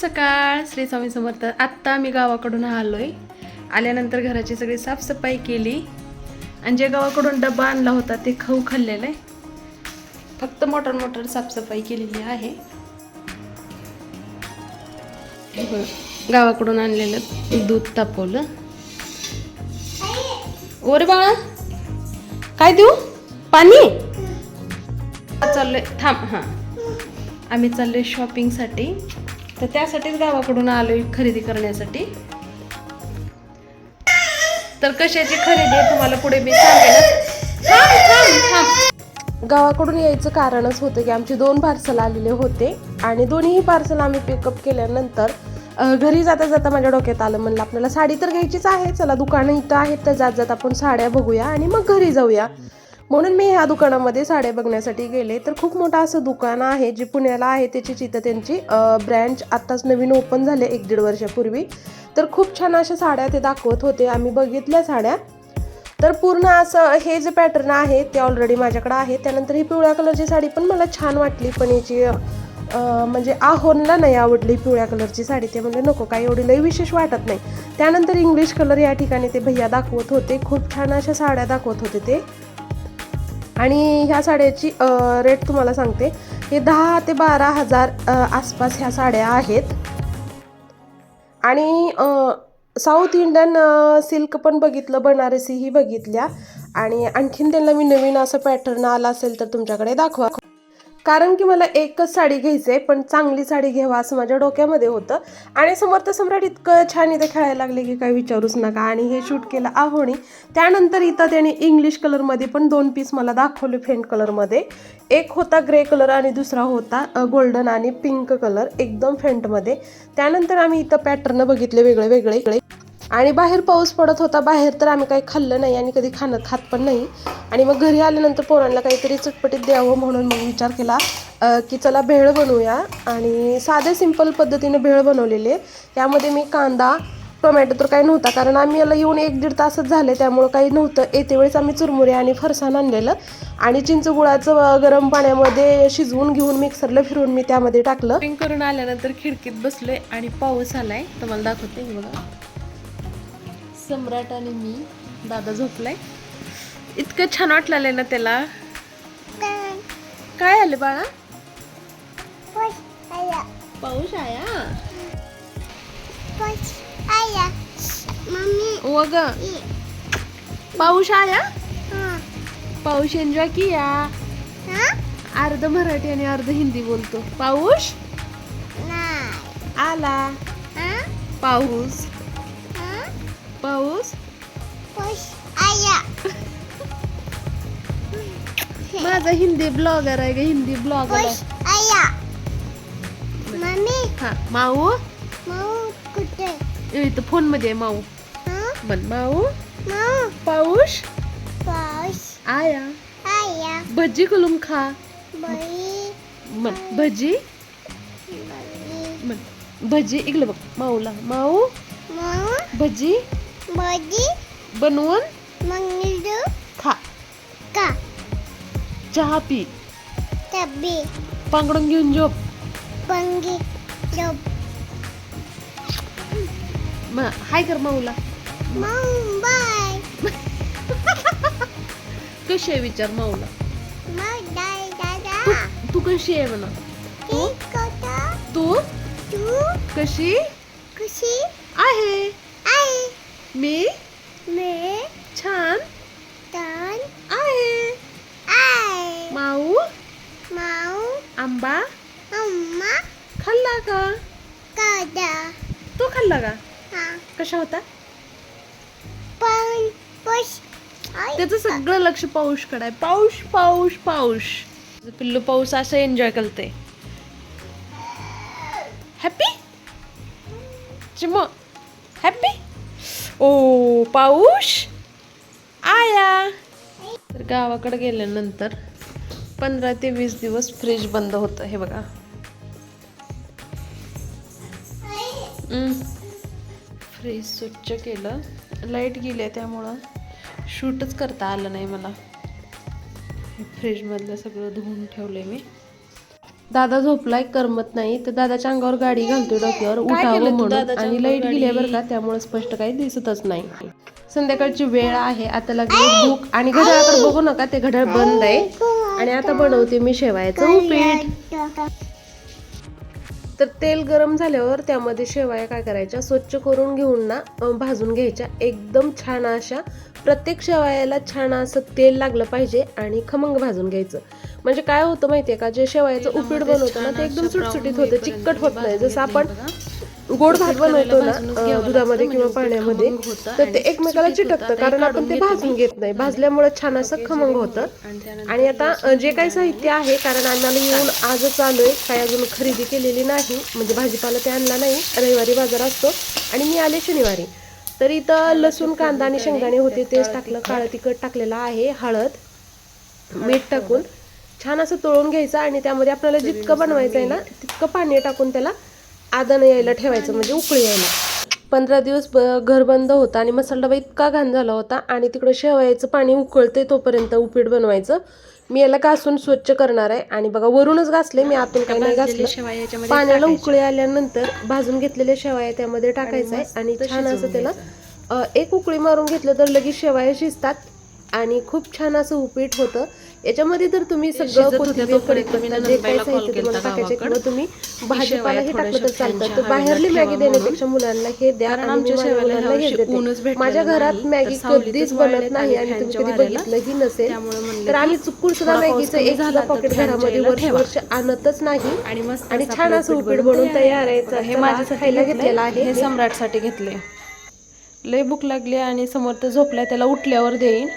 सकाळ श्री स्वामी समर्थ. आत्ता मी गावाकडून आलोय. आल्यानंतर घराची सगळी साफसफाई केली. आणि जे गावाकडून डबा आणला होता ते खाऊ खाल्लेलं आहे. फक्त मोटर मोटर साफसफाई केलेली आहे. गावाकडून आणलेलं दूध तापवलं. ओरे बाळा काय देऊ? पाणी? चाललंय थांब हां. आम्ही चाललोय शॉपिंगसाठी तर त्यासाठीच गावाकडून आलोय खरेदी करण्यासाठी. तर कशाची खरेदी आहे तुम्हाला पुढे मी सांगेन. गावाकडून यायचं कारणच होतं की आमचे दोन पार्सल आलेले होते आणि दोन्हीही पार्सल आम्ही पिकअप केल्यानंतर घरी जाता जाता माझ्या डोक्यात आलं म्हणलं आपल्याला साडी तर घ्यायचीच आहे चला दुकानं इथं आहेत तर जात जात आपण साड्या बघूया आणि मग घरी जाऊया. म्हणून मी ह्या दुकानामध्ये साड्या बघण्यासाठी गेले. तर खूप मोठं असं दुकान आहे जे पुण्याला आहे त्याची इथं त्यांची ब्रँच आत्ताच नवीन ओपन झाले एक दीड वर्षापूर्वी. तर खूप छान अशा साड्या ते दाखवत होते. आम्ही बघितल्या साड्या. तर पूर्ण असं हे जे पॅटर्न आहे ते ऑलरेडी माझ्याकडे आहे. त्यानंतर ही पिवळ्या कलरची साडी पण मला छान वाटली. पण याची म्हणजे आहोनला नाही आवडली पिवळ्या कलरची साडी. ते म्हणजे नको काही एवढी लई विशेष वाटत नाही. त्यानंतर इंग्लिश कलर या ठिकाणी ते भैया दाखवत होते. खूप छान अशा साड्या दाखवत होते ते. आणि ह्या साड्याची रेट तुम्हाला सांगते. हे दहा ते बारा हजार आसपास ह्या साड्या आहेत. आणि साऊथ इंडियन सिल्क पण बघितलं बनारसीही बघितल्या. आणि आणखीन त्यांना मी नवीन असं पॅटर्न आला असेल तर तुमच्याकडे दाखवा. कारण की मला एकच साडी घ्यायची आहे पण चांगली साडी घ्यावा असं माझ्या डोक्यामध्ये होतं. आणि समर्थ सम्राट इतकं छान इथं खेळायला लागले की काही विचारूच नका. आणि हे शूट केलं आहोणी त्यानंतर इथं त्याने इंग्लिश कलरमध्ये पण दोन पीस मला दाखवले फेंट कलरमध्ये एक होता ग्रे कलर आणि दुसरा होता गोल्डन आणि पिंक कलर एकदम फेंटमध्ये त्यानंतर आम्ही इथं पॅटर्न बघितले वेगळे वेगळे वेगळे. आणि बाहेर पाऊस पडत होता बाहेर तर आम्ही काही खाल्लं नाही आणि कधी खाणं खात पण नाही. आणि मग घरी आल्यानंतर पोरांना काहीतरी चटपटीत द्यावं म्हणून मग विचार केला की चला भेळ बनवूया. आणि साधे सिंपल पद्धतीने भेळ बनवलेले. यामध्ये मी कांदा टोमॅटो तर काही नव्हता कारण आम्ही याला येऊन एक दीड तासच झाले. त्यामुळं काही नव्हतं. येते वेळेस आम्ही चुरमुरे आणि फरसाण आणलेलं. आणि चिंच गुळाचं गरम पाण्यामध्ये शिजवून घेऊन मिक्सरला फिरवून मी त्यामध्ये टाकलं. करून आल्यानंतर खिडकीत बसलोय आणि पाऊस आलाय. तुम्हाला दाखवते बघा. सम्राट आणि मी. दादा झोपलाय. इतकं छान वाटलेलं ना त्याला. काय आले बाळा? पाऊस आया? व ग. पाऊस आया? पाऊस एन्जॉय किया? अर्ध मराठी आणि अर्ध हिंदी बोलतो. पाऊस? आला. पाऊस. पाऊस? माझा हिंदी ब्लॉगर आहे ग हिंदी ब्लॉगर हा माऊ? इथं फोनमध्ये आहे माऊ. म्हण माऊ? पाऊस? आया. भजी कलूम खा. म्हण भजी? म्हण भजी इकडे बघ माऊला. माऊ? भजी? बनवून खा. चहा पी. पांगडून घेऊन झोप. म हाय कर माऊला. कशी आहे विचार माऊला? तू तू कशी आहे म्हणा? तू? कशी? आहे मी? छान. आहे. माऊ? आंबा? खाल्ला का? तो खाल्ला का? कशा होता? त्याचं सगळं लक्ष पाऊस कडाय पाऊस पाऊस पाऊस पिल्लू पाऊस असं एन्जॉय करते हॅपी चिम. हॅपी ओ पाऊस आया. तर गावाकडे गेल्यानंतर पंधरा ते वीस दिवस फ्रीज बंद होतं हे बघा. फ्रीज स्वच्छ केलं. लाइट गेली आहे त्यामुळं शूटच करता आलं नाही मला. फ्रीजमधलं सगळं धुवून ठेवलं मी. दादा झोपलाय करमत नाही. तर दादाच्या अंगावर गाडी घालतोय डोक्यावर. उठावं म्हणून. आणि लाइट गेली? बरं का त्यामुळे स्पष्ट काही दिसतच नाही. संध्याकाळची वेळ आहे आता लागली भूक. आणि घड्याळाकडे बघू नका ते घड्याळ बंद आहे. आणि आता बनवते मी शेवायचं उपीट. तर तेल गरम झाल्यावर त्यामध्ये शेवाया काय करायच्या? स्वच्छ करून घेऊन ना भाजून घ्यायच्या. एकदम छान अशा प्रत्येक शेवायाला छान असं तेल लागलं पाहिजे आणि खमंग भाजून घ्यायचं. म्हणजे काय होतं माहितीये का? जे शेवायाचं उपीट बनवतं ना ते एकदम सुटसुटीत होतं चिकट होत नाही. जसं आपण गोड भात बनवतो ना दुधामध्ये किंवा पाण्यामध्ये तर ते एकमेकाला चिटकतं कारण आपण ते भाजून घेत नाही. भाजल्यामुळे छान असं खमंग होतं. आणि आता जे काही साहित्य आहे कारण आम्हाला येऊन आजच आलोय काही अजून खरेदी केलेली नाही म्हणजे भाजीपाला ते आणला नाही. रविवारी बाजार असतो. आणि मी आले शनिवारी. तर इथं लसूण कांदा आणि शेंगदाणे होते तेच टाकलं काळं तिखट टाकलेलं आहे हळद मीठ टाकून. छान असं तळून घ्यायचं आणि त्यामध्ये आपल्याला जितकं बनवायचं आहे ना तितकं पाणी टाकून त्याला आदन यायला ठेवायचं म्हणजे उकळी यायला. पंधरा दिवस ब- घर बंद होता आणि मसाला डबा इतका घाण झाला होता आणि तिकडं शेवयाचं पाणी उकळते तोपर्यंत उपीट बनवायचं. मी याला घासून स्वच्छ करणार आहे. आणि बघा वरूनच घासले मी आतून काही नाही घासलं. पाण्याला उकळी आल्यानंतर भाजून घेतलेल्या शेवाया त्यामध्ये टाकायचं आहे. आणि छान असं त्याला एक उकळी मारून घेतलं तर लगेच शेवाया शिजतात. आणि खूप छान असं उपीट होतं. याच्यामध्ये तर तुम्ही सगळं कोथिंबीर कढीपत्ता जे काही साहित्य तुम्हाला टाकायचे किंवा तुम्ही भाजीपाला हे टाकलं तर चालतं. तर बाहेरली मॅगी देण्यापेक्षा मुलांना हे द्या आणि मी माझ्या मुलांना हे देते. माझ्या घरात मॅगी कधीच बनत नाही आणि तुम्ही कधी बघितलंही नसेल तर आम्ही चुकून सुद्धा मॅगीचं एक पॉकेट घरामध्ये वर्ष वर्ष आणतच नाही आणि छान असं उपीट बनवून तयार आहे. हे माझ्यासाठी खायला. घेतलेलं आहे. हे सम्राटसाठी घेतले लय भूक लागली आणि समोर तर झोपलाय त्याला उठल्यावर देईन